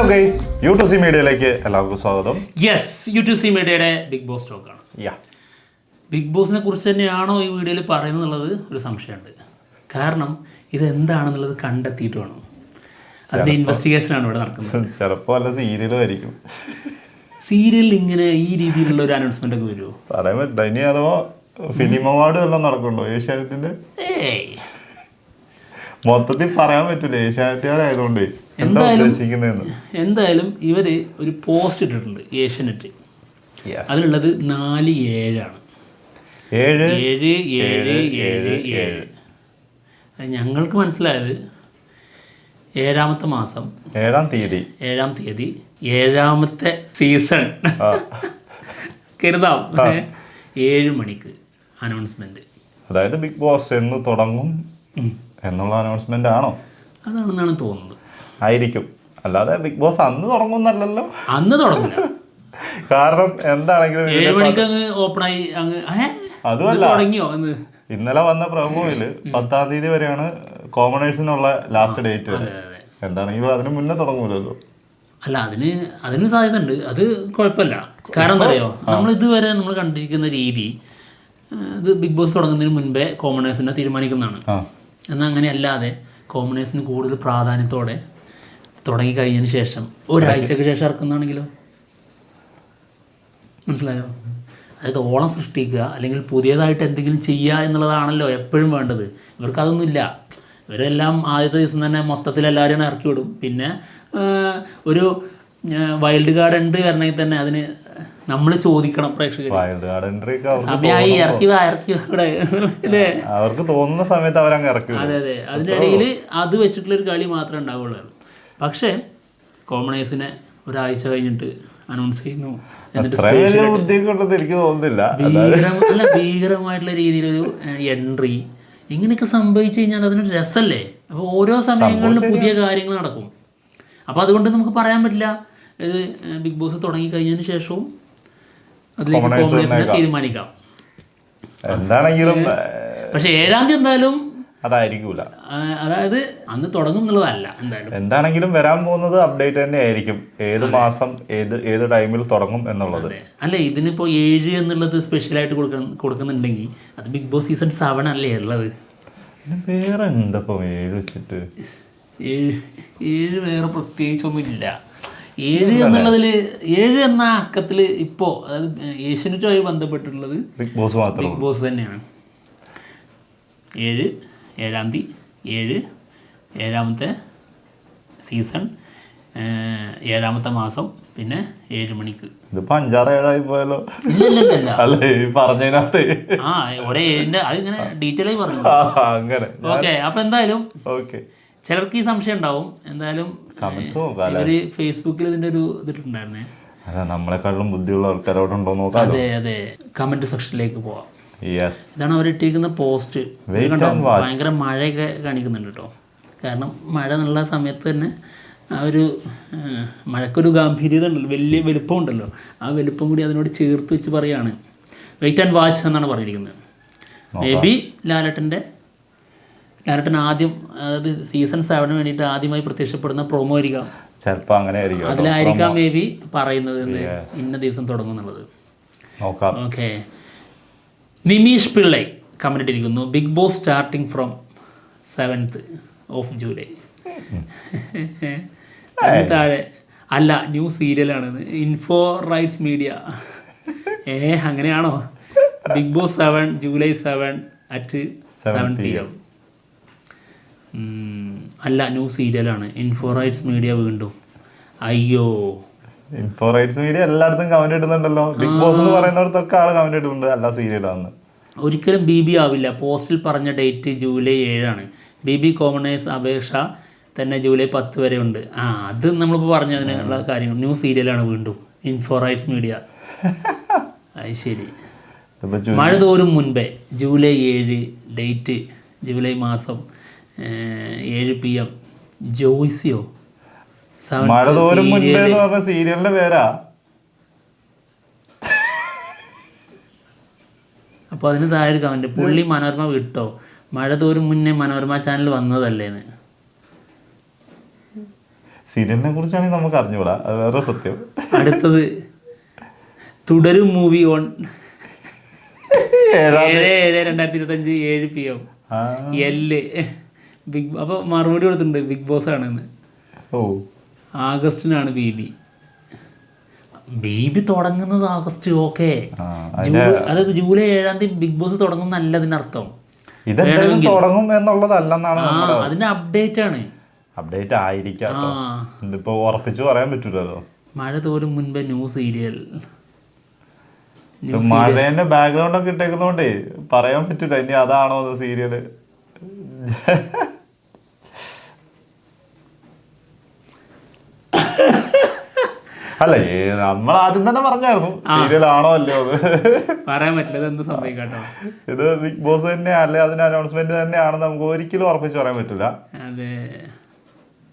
Hello guys U two C മീഡിയയിലേക്ക് എല്ലാവർക്കും സ്വാഗതം. യെസ് യു ടു സി മീഡിയയുടെ ബിഗ് ബോസ് ടോക്കാണ് യാ ബിഗ് ബോസിനെ കുറിച്ച് തന്നെയാണോ ഈ വീഡിയോയിൽ പറയുന്നത് ഒരു സംശയമുണ്ട്. കാരണം ഇത് എന്താണെന്നുള്ളത് കണ്ടെത്തിയിട്ട് വേണം. അതിന്റെ ഇൻവെസ്റ്റിഗേഷനാണ് ഇവിടെ നടക്കുന്നത്. ചിലപ്പോൾ അല്ല സീരിയലും ആയിരിക്കും. സീരിയലിൽ ഇങ്ങനെ ഈ രീതിയിലുള്ള ഒരു അനൗൺസ്മെന്റ് ഒക്കെ വരുമോ? പറയാൻ പറ്റില്ല ഇനി അഥവാ ഫിലിം അവാർഡ് വല്ലതും നടക്കുന്നുണ്ടോ? ഏഷ്യാനെറ്റിന്റെ? ഏയ്. മൊത്തത്തിൽ പറയാൻ പറ്റൂല. ഏഷ്യാനെറ്റുകാരായതുകൊണ്ട് എന്താ എന്തായാലും- ഉദ്ദേശിക്കുന്നതെന്ന്. എന്തായാലും ഇവർ ഒരു പോസ്റ്റ് ഇട്ടിട്ടുണ്ട് ഏഷ്യാനെറ്റ്. അതിലുള്ളത് നാല് ഏഴാണ്. ഏഴ്? ഏഴ് ഏഴ് ഏഴ് ഏഴ്, ഞങ്ങൾക്ക് മനസ്സിലായത് ഏഴാമത്തെ മാസം. ഏഴാം തീയതി. ഏഴാം തീയതി ഏഴാമത്തെ സീസൺ. കരുതാം. ഏഴ് മണിക്ക് അനൗൺസ്മെന്റ് അതായത് ബിഗ് ബോസ് എന്ന് തുടങ്ങും. എന്നുള്ള അനൗൺസ്മെന്റ് ആണോ? അതാണെന്നാണ് തോന്നുന്നത്. ആയിരിക്കും. അല്ലാതെ ബിഗ് ബോസ് അന്ന് തുടങ്ങുന്നല്ലോ അന്ന് തുടങ്ങില്ല കാരണം എന്താണെങ്കിലും ഏഴ് മണിക്ക് അങ്ങ് ഓപ്പണായി അങ്ങ് ഏ? അതുമല്ല. തുടങ്ങിയോ എന്ന് ഇന്നലെ വന്ന പ്രമോയിൽ പത്താം തീയതി വരെയാണ് കോമണേഴ്സിനുള്ള ലാസ്റ്റ് ഡേറ്റ് വരെ. എന്താണെങ്കിലും അതിന് മുന്നേ തുടങ്ങൂലല്ലോ. അല്ല അതിന് അതിന് സാധ്യത ഉണ്ട് അത് കുഴപ്പമില്ല. കാരണം എന്താ അറിയോ? നമ്മൾ ഇതുവരെ നമ്മൾ കണ്ടിരിക്കുന്ന രീതി ഇത് ബിഗ് ബോസ് തുടങ്ങുന്നതിന് മുൻപേ കോമണേഴ്സിനെ തീരുമാനിക്കുന്നതാണ്. എന്നാൽ അങ്ങനെ അല്ലാതെ കോമണേഴ്സിന് കൂടുതൽ പ്രാധാന്യത്തോടെ തുടങ്ങി കഴിഞ്ഞതിന് ശേഷം ഒരാഴ്ചക്ക് ശേഷം ഇറക്കുന്നതാണെങ്കിലോ? മനസ്സിലായോ? അതായത് ഓണം സൃഷ്ടിക്കുക അല്ലെങ്കിൽ പുതിയതായിട്ട് എന്തെങ്കിലും ചെയ്യുക എന്നുള്ളതാണല്ലോ എപ്പോഴും വേണ്ടത്. ഇവർക്ക് അതൊന്നുമില്ല. ഇവരെല്ലാം ആദ്യത്തെ ദിവസം തന്നെ മൊത്തത്തിൽ എല്ലാവരും ഇറക്കി വിടും. പിന്നെ ഒരു വൈൽഡ് കാർഡ് എൻട്രി വരണമെങ്കിൽ തന്നെ അതിന് നമ്മൾ ചോദിക്കണം പ്രേക്ഷകർ വൈൽഡ് കാർഡ് എൻട്രി ഒക്കെ അവർക്ക് സമയമായി ഇറക്കി വാ ഇറക്കി വാ ഇവിടെ അല്ലേ അവർക്ക് തോന്നുന്ന സമയത്ത് അവരങ്ങ് ഇറക്കി. വിടും. അതെ. അതെ അതിന്റെ ഇടയിൽ അത് വെച്ചിട്ടുള്ളൊരു കളി മാത്രമേ ഉണ്ടാവുള്ളൂ പക്ഷേ കോമണേഴ്സിനെ ഒരാഴ്ച കഴിഞ്ഞിട്ട് അനൗൺസ് ചെയ്യുന്നു. എന്നിട്ട് വലിയ ബുദ്ധിയൊക്കെ എനിക്ക് തോന്നുന്നില്ല. ഭീകരം അല്ല ഭീകരമായിട്ടുള്ള രീതിയിലൊരു എൻട്രി ഇങ്ങനെയൊക്കെ സംഭവിച്ചു കഴിഞ്ഞാൽ അതിനൊരു രസമല്ലേ? അപ്പോൾ ഓരോ സമയങ്ങളിലും പുതിയ കാര്യങ്ങൾ നടക്കും. അപ്പോൾ അതുകൊണ്ട് നമുക്ക് പറയാൻ പറ്റില്ല. ഇത് ബിഗ് ബോസ് തുടങ്ങി കഴിഞ്ഞതിന് ശേഷവും അതിലേക്ക് തീരുമാനിക്കാം. എന്താണെങ്കിലും പക്ഷെ ഏഴാം തീയതി എന്തായാലും അതായിരിക്കൂല അതായത് അന്ന് തുടങ്ങും എന്നുള്ളതല്ല എന്തായാലും. എന്താണെങ്കിലും വരാൻ പോകുന്നത് അപ്ഡേറ്റ് തന്നെ ആയിരിക്കും. ഏത് മാസം ഏത് ഏത് ടൈമിൽ തുടങ്ങും എന്നുള്ളത്. അല്ല ഇതിനിപ്പോ ഏഴ് എന്നുള്ളത് സ്പെഷ്യലായിട്ട് കൊടുക്കുന്ന കൊടുക്കുന്നുണ്ടെങ്കിൽ അത് ബിഗ് ബോസ് സീസൺ സെവൻ അല്ലേ ഉള്ളത്? വേറെ എന്തപ്പോ ഏഴ് വെച്ചിട്ട്? ഏഴ് ഏഴ് വേറെ പ്രത്യേകിച്ചൊന്നുമില്ല. ഏഴ് എന്നുള്ളതിൽ ഏഴ് എന്ന അക്കത്തിൽ ഇപ്പോൾ അതായത് ഏഷ്യനെറ്റുമായി ബന്ധപ്പെട്ടിട്ടുള്ളത് ബിഗ് ബോസ് മാത്രം ബിഗ് ബോസ് തന്നെയാണ്. ഏഴ് ഏഴാം തീയതി ഏഴ് ഏഴാമത്തെ സീസൺ ഏഴാമത്തെ മാസം പിന്നെ ഏഴ് മണിക്ക്. ഇതിപ്പോ അഞ്ചാറ് ഏഴായി പോയാലോ ഇല്ല അല്ല പറഞ്ഞതിനകത്ത്? ആ ഒരേ അതിങ്ങനെ ഡീറ്റെയിൽ ആയി പറഞ്ഞു. അങ്ങനെ. ഓക്കെ അപ്പൊ എന്തായാലും ഓക്കെ. ചിലർക്ക് ഈ സംശയം ഉണ്ടാവും. എന്തായാലും ഇവർ ഫേസ്ബുക്കിൽ ഇതിന്റെ ഒരു ഇതിട്ടുണ്ടായിരുന്നേ. നമ്മളെക്കാളും ബുദ്ധിയുള്ള ആൾക്കാരോടുണ്ടോ നോക്കാം. അതെ അതെ. കമന്റ് സെക്ഷനിലേക്ക് പോവാം. യെസ് ഇതാണ് അവരിട്ടിരിക്കുന്ന പോസ്റ്റ് ഭയങ്കര മഴയൊക്കെ കാണിക്കുന്നുണ്ട് കേട്ടോ. കാരണം മഴ എന്നുള്ള സമയത്ത് തന്നെ ആ ഒരു മഴക്കൊരു ഗാംഭീര്യത ഉണ്ടല്ലോ. വലിയ വലുപ്പം ഉണ്ടല്ലോ. ആ വലുപ്പം കൂടി അതിനോട് ചേർത്ത് വെച്ച് പറയാണ്. വെയിറ്റ് ആൻഡ് വാച്ച് എന്നാണ് പറഞ്ഞിരിക്കുന്നത്. മേ ബി ലാലട്ടന്റെ ലാലട്ടൻ ആദ്യം അതായത് സീസൺ സെവന് വേണ്ടിയിട്ട് ആദ്യമായി പ്രത്യക്ഷപ്പെടുന്ന പ്രൊമോ ആയിരിക്കാം. ചിലപ്പോൾ അങ്ങനെ ആയിരിക്കും. അതിലായിരിക്കാം മേ ബി പറയുന്നത് ഇന്ന ദിവസം തുടങ്ങുന്നുള്ളത് ഓക്കെ നിമീഷ് പിള്ളൈ കമന്റ് ഇട്ടിരിക്കുന്നു Bigg Boss starting from seventh of July താഴെ അല്ല ന്യൂ സീരിയലാണ് ഇൻഫോ റൈറ്റ്സ് മീഡിയ ഏ അങ്ങനെയാണോ? Bigg Boss seven July seven at seven P M അല്ല ന്യൂ സീരിയലാണ് ഇൻഫോറൈറ്റ്സ് മീഡിയ വീണ്ടും. അയ്യോ. ഇൻഫോറൈറ്റ്സ് മീഡിയ എല്ലായിടത്തും കമന്റ് ഇടുന്നുണ്ടല്ലോ. ബിഗ് ബോസ് എന്ന് പറയുന്നിടത്തൊക്കെ ആൾ കമന്റ് ഇടുന്നുണ്ട്. അല്ല സീരിയലാണ് ഒരിക്കലും ബി ബി ആവില്ല. പോസ്റ്റിൽ പറഞ്ഞ ഡേറ്റ് ജൂലൈ ഏഴാണ്. ബി ബി കോമണേഴ്സ് അപേക്ഷ തന്നെ ജൂലൈ പത്ത് വരെ ഉണ്ട്. ആ അത് നമ്മളിപ്പോൾ പറഞ്ഞതിനുള്ള കാര്യങ്ങൾ. ന്യൂ സീരിയലാണ് വീണ്ടും. ഇൻഫോറൈറ്റ്സ് മീഡിയ അത് ശരി. മഴ തോരും മുൻപേ ജൂലൈ ഏഴ് ഡേറ്റ് ജൂലൈ മാസം ഏഴ് പി എം. ജോയ്സിയോ? തോരും മുൻപേ. എന്ന് പറഞ്ഞ സീരിയലിന്റെ പേരാ. അപ്പോൾ അതിന് താഴെ ഒരു കമന്റ് പുള്ളി മനോരമ വിട്ടോ? മഴ തോറും മുന്നേ മനോരമ ചാനൽ വന്നതല്ലേന്ന്. സീരിയലിനെ കുറിച്ചാണെങ്കിൽ നമുക്ക് അറിഞ്ഞുകൂടാ. അത് വേറെ സത്യം. അടുത്തത്. തുടരും മൂവി ഓൺ ഏഴാം ഏഴ് ഏഴ് രണ്ടായിരത്തി ഇരുപത്തഞ്ച് ഏഴ് പി എം. എല്ല് ബിഗ് അപ്പോൾ മറുപടി കൊടുത്തിട്ടുണ്ട് ബിഗ് ബോസ് ആണ് ഓ. ആഗസ്റ്റിനാണ് ബേബി. ബേബി തുടങ്ങുന്നത് ആഗസ്റ്റ് ഓക്കെ. അതായത് ജൂലൈ ഏഴാം തീയതി ബിഗ് ബോസ് തുടങ്ങുന്നല്ല അതിനർത്ഥം തുടങ്ങും എന്നുള്ളതല്ലെന്നാണ് അതിന്റെ അപ്ഡേറ്റ് ആണ് അപ്ഡേറ്റ് ആയിരിക്കാം. ഇതിപ്പോ ഉറപ്പിച്ചു പറയാൻ പറ്റൂലോ മഴ തോരും മുൻപേ ന്യൂ സീരിയൽ. മഴേന്റെ ബാക്ക്ഗ്രൗണ്ട് ഒക്കെ ഇട്ടേക്കുന്നോണ്ടേ പറയാൻ പറ്റൂല. ഇനി അതാണോ സീരിയൽ? അല്ല നമ്മൾ ആദ്യം തന്നെ പറഞ്ഞായിരുന്നു. സീരിയൽ ആണോ അല്ലയോ പറയാൻ പറ്റില്ല എന്ത് സംഭവിക്കട്ടോ? ഇത് ബിഗ് ബോസ് തന്നെ അല്ലെ അതിന്റെ അനൗൺസ്മെന്റ് തന്നെയാണെന്ന് നമുക്ക് ഒരിക്കലും ഉറപ്പിച്ച് പറയാൻ പറ്റില്ല. അതെ.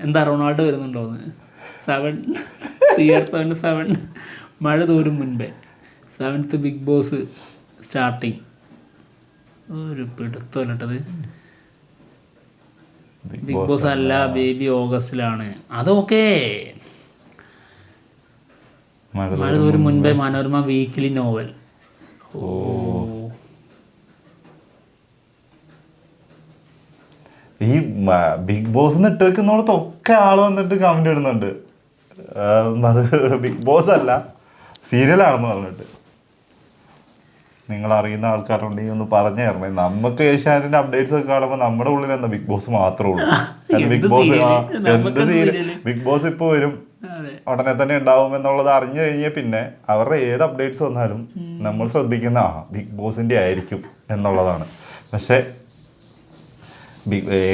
എന്താ റൊണാൾഡോ വരുന്നുണ്ടോ seven C R seven seven മഴ തോരും മുൻപേ. സെവൻത്ത് ബിഗ് ബോസ് സ്റ്റാർട്ടിങ് ഒരു പിടുത്തല്ലട്ടത് ബിഗ് ബോസ് അല്ല ബേബി ഓഗസ്റ്റിലാണ്. അതൊക്കെ മഴ മഴ മുൻപേ മനോരമ വീക്കിലി നോവൽ ഓ. ഈ ബിഗ് ബോസ് ഇട്ട് വെക്കുന്നിടത്തൊക്കെ ആൾ വന്നിട്ട് കമന്റ് ഇടുന്നുണ്ട്. അത് ബിഗ് ബോസ് അല്ല സീരിയലാണെന്ന് പറഞ്ഞിട്ട്. നിങ്ങൾ അറിയുന്ന ആൾക്കാരുണ്ടെങ്കിൽ ഒന്ന് പറഞ്ഞു തരണേ. നമുക്ക് ഏഷ്യാനെറ്റിന്റെ അപ്ഡേറ്റ്സ് ഒക്കെ കാണുമ്പോൾ നമ്മുടെ ഉള്ളിൽ എന്താ ബിഗ് ബോസ് മാത്രമേ ഉള്ളൂ. ബിഗ് ബോസ് എന്ത് സീരിയൽ ബിഗ് ബോസ് ഇപ്പൊ വരും. ഉടനെ തന്നെ ഉണ്ടാവും എന്നുള്ളത് അറിഞ്ഞു കഴിഞ്ഞാൽ പിന്നെ അവരുടെ ഏത് അപ്ഡേറ്റ്സ് വന്നാലും നമ്മൾ ശ്രദ്ധിക്കുന്ന ആ ബിഗ് ബോസിന്റെ ആയിരിക്കും എന്നുള്ളതാണ്. പക്ഷേ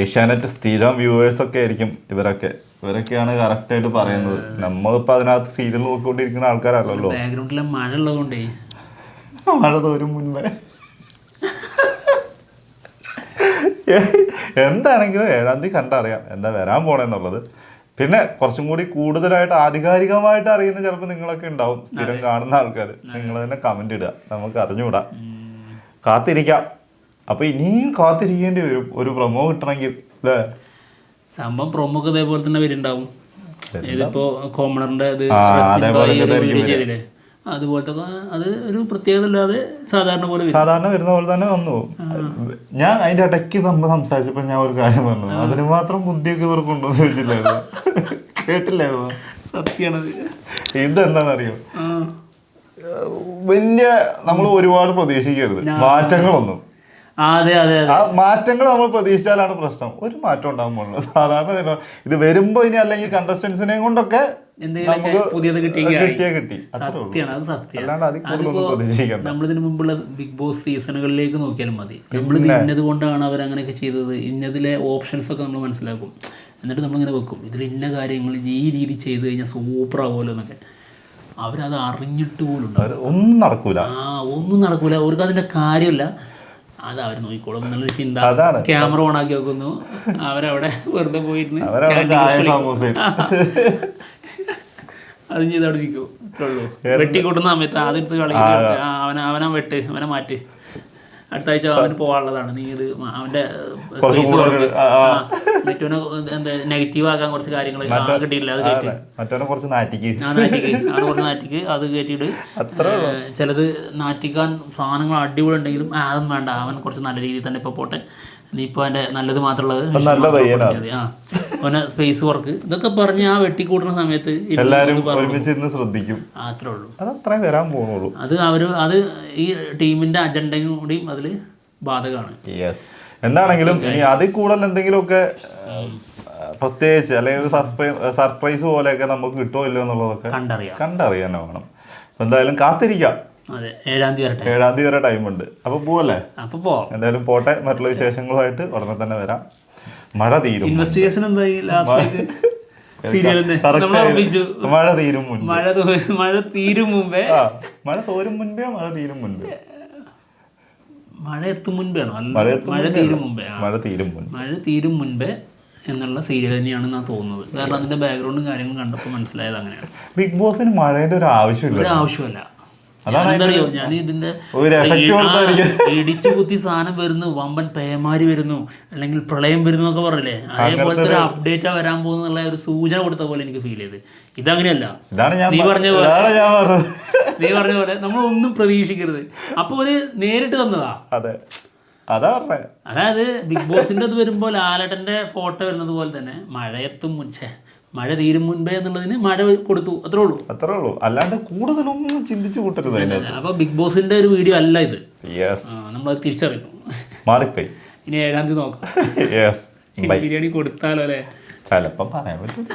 ഏഷ്യാനെറ്റ് സ്ഥിരം വ്യൂവേഴ്സ് ഒക്കെ ആയിരിക്കും ഇവരൊക്കെ. ഇവരൊക്കെയാണ് കറക്റ്റ് ആയിട്ട് പറയുന്നത്. നമ്മളിപ്പോ അതിനകത്ത് സീരിയൽ നോക്കിക്കൊണ്ടിരിക്കുന്ന ആൾക്കാരല്ലല്ലോ. ബാക്ക്ഗ്രൗണ്ടിലെ മഴ ഉള്ളതുകൊണ്ടേ മഴ തോരും മുൻപേ. എന്താണെങ്കിലും ഏഴാം തീയതി കണ്ടറിയാം എന്താ വരാൻ പോണെന്നുള്ളത്. പിന്നെ കുറച്ചും കൂടി കൂടുതലായിട്ട് ആധികാരികമായിട്ട് അറിയുന്ന ചിലപ്പോൾ നിങ്ങളൊക്കെ ഉണ്ടാവും. സ്ഥിരം കാണുന്ന ആൾക്കാർ നിങ്ങൾ തന്നെ കമന്റ് ഇടുക. നമുക്ക് അറിഞ്ഞുകൂടാ. കാത്തിരിക്കാം. അപ്പൊ ഇനിയും കാത്തിരിക്കേണ്ടി വരും. ഒരു പ്രൊമോ കിട്ടണമെങ്കിൽ അല്ലേ സംഭവം പ്രൊമോക്ക് ഇതേപോലെ തന്നെ വരുന്നുണ്ടാവും. ഇതിപ്പോ കോമണറിന്റെ ഇത് ചെയ്തില്ലേ? അതുപോലത്തെ അത് ഒരു പ്രത്യേകത ഇല്ലാതെ സാധാരണ പോലെ സാധാരണ വരുന്ന പോലെ തന്നെ വന്നു പോകും. ഞാൻ അതിന്റെ ഇടയ്ക്ക് നമ്മൾ സംസാരിച്ചപ്പോ ഞാൻ ഒരു കാര്യം പറഞ്ഞു. അതിന് മാത്രം ബുദ്ധിയൊക്കെ ഇവർക്കുണ്ടോ എന്ന് ചോദിച്ചില്ലായിരുന്നു കേട്ടില്ലായിരുന്നു സത്യമാണത് ഇതെന്താണെന്നറിയോ? വലിയ നമ്മൾ ഒരുപാട് പ്രതീക്ഷിക്കരുത്. മാറ്റങ്ങളൊന്നും. അതെ അതെ ആ മാറ്റങ്ങൾ നമ്മൾ പ്രതീക്ഷിച്ചാലാണ് പ്രശ്നം. ഒരു മാറ്റം ഉണ്ടാകുമ്പോൾ സാധാരണ ഇത് വരുമ്പോ ഇനി അല്ലെങ്കിൽ കണ്ടസ്റ്റൻസിനെ കൊണ്ടൊക്കെ പുതിയത് കിട്ടി. സത്യമാണ് അത് സത്യമാണ്. നമ്മളിതിനു മുമ്പുള്ള ബിഗ് ബോസ് സീസണുകളിലേക്ക് നോക്കിയാലും മതി. നമ്മൾ ഇന്നത് കൊണ്ടാണ് അവർ അങ്ങനെയൊക്കെ ചെയ്തത്. ഇന്നതിലെ ഓപ്ഷൻസ് ഒക്കെ നമ്മൾ മനസ്സിലാക്കും. എന്നിട്ട് നമ്മളിങ്ങനെ വെക്കും. ഇതിൽ ഇന്ന കാര്യങ്ങൾ ഈ രീതി ചെയ്ത് കഴിഞ്ഞാൽ സൂപ്പർ ആവുമല്ലോ എന്നൊക്കെ. അവരത് അറിഞ്ഞിട്ട് പോലും ഒന്നും നടക്കൂല. ആ ഒന്നും നടക്കൂല. അവർക്ക് അതിന്റെ കാര്യമില്ല. അത് അവർ നോക്കിക്കോളും എന്നുള്ള ചിന്ത ക്യാമറ ഓൺ ആക്കി വെക്കുന്നു. അവരവിടെ വെറുതെ പോയിരുന്ന്. അതും ചെയ്ത് അവിടെ ഇരിക്കും വെട്ടിക്കൂട്ടുന്ന സമയത്ത് അതെടുത്ത് കളി അവനെ അവനെ വെട്ട് അവനെ മാറ്റ്. അടുത്ത ആഴ്ച അവന് പോവാനുള്ളതാണ്. നീ ഇത് അവന്റെ മറ്റവനെ എന്താ നെഗറ്റീവ് ആക്കാൻ കുറച്ച് കാര്യങ്ങൾ കിട്ടിയില്ല അത് കയറ്റി മറ്റവനെ കുറച്ച് നാറ്റിക്ക്. ആ നാറ്റിക്ക്. അത് കുറച്ച് നാറ്റിക്ക്. അത് കയറ്റിയിട്ട് ചിലത് നാറ്റിക്കാൻ സാധനങ്ങൾ അടിപൊളി ഉണ്ടെങ്കിലും അതും വേണ്ട. അവൻ കുറച്ച് നല്ല രീതിയിൽ തന്നെ ഇപ്പോൾ പോട്ടെ. നീ ഇപ്പോൾ അവന്റെ നല്ലത് മാത്രമുള്ളത്. ആ. അവനെ സ്പേസ് വർക്ക് ഇതൊക്കെ പറഞ്ഞ് ആ വെട്ടിക്കൂട്ടുന്ന സമയത്ത് എല്ലാവരും. ഒരുമിച്ചിരുന്ന് ശ്രദ്ധിക്കും. അത്രേ ഉള്ളൂ. അത് അത്രേ വരാൻ പോകുന്നുള്ളൂ അത് അവർ അത് ഈ ടീമിന്റെ അജണ്ടയും കൂടിയും അതിൽ ബാധകമാണ്. എന്താണെങ്കിലും ഇനി അതിൽ കൂടുതൽ എന്തെങ്കിലുമൊക്കെ പ്രത്യേകിച്ച് അല്ലെങ്കിൽ ഒരു സർപ്രൈസ് പോലെയൊക്കെ നമുക്ക് കിട്ടുമോ ഇല്ലയോ എന്നുള്ളതൊക്കെ കണ്ടറിയാം. കണ്ടറിയാൻ വേണം. അപ്പൊ എന്തായാലും കാത്തിരിക്കാം. ഏഴാം തീയതി ഏഴാം തീയതി വരെ ടൈമുണ്ട് അപ്പൊ പോവല്ലേ? അപ്പൊ പോവാം. എന്തായാലും പോട്ടെ. മറ്റുള്ള വിശേഷങ്ങളുമായിട്ട് ഉടനെ തന്നെ വരാം. മഴ തീരും ഇൻവെസ്റ്റിഗേഷൻ എന്തായി മഴ തീരും മുൻപ്. മഴ മഴ തീരും മുമ്പേ മഴ തോരും മുൻപേ മഴ തീരും മുൻപേ. മഴ എത്തും മുൻപേ മഴ മുൻപേ തീരും മുമ്പേ മഴ തീരും മുൻപ്. മഴ തീരും മുൻപേ എന്നുള്ള സീരിയൽ തന്നെയാണ് ഞാൻ തോന്നുന്നത്. കാരണം അതിന്റെ ബാക്ക്ഗ്രൗണ്ടും കാര്യങ്ങളും കണ്ടപ്പോൾ മനസ്സിലായത് അങ്ങനെയാണ്. ബിഗ് ബോസിന് മഴയുടെ ഒരു ആവശ്യമില്ല. ഒരു ആവശ്യമല്ല അതാണ് എന്താറിയോ ഞാൻ ഇതിന്റെ ഇടിച്ചു കുത്തി സാധനം വരുന്നു വമ്പൻ പേമാരി വരുന്നു അല്ലെങ്കിൽ പ്രളയം വരുന്നു എന്നൊക്കെ പറഞ്ഞില്ലേ? അതേപോലത്തെ ഒരു അപ്ഡേറ്റ് വരാൻ പോകുന്നുള്ള ഒരു സൂചന കൊടുത്ത പോലെ എനിക്ക് ഫീൽ ചെയ്ത്. ഇതങ്ങനെയല്ല. നീ പറഞ്ഞ പോലെ. നീ പറഞ്ഞ പോലെ നമ്മൾ ഒന്നും പ്രതീക്ഷിക്കരുത്. അപ്പൊ ഒരു നേരിട്ട് തന്നതാ. അതെ. അതാ അതായത് ബിഗ് ബോസിന്റെ അത് വരുമ്പോൾ ലാലട്ടന്റെ ഫോട്ടോ വരുന്നത് പോലെ തന്നെ മഴയത്തും മുൻപേ മഴ തീരും മുൻപേ എന്നുള്ളതിന് മഴ കൊടുത്തു. അത്രേ ഉള്ളൂ. അത്രേ ഉള്ളൂ. അല്ലാണ്ട് കൂടുതലൊന്നും ചിന്തിച്ചു കൂട്ടരുത് അപ്പൊ ബിഗ് ബോസിന്റെ ഒരു വീഡിയോ അല്ല ഇത്. നമ്മൾ തിരിച്ചറിഞ്ഞു. മാറിപ്പോയി. ഇനി ഏഴാം തീയതി നോക്കാം. ബിരിയാണി കൊടുത്താലോ അല്ലേ? ചിലപ്പം പറയാൻ പറ്റും.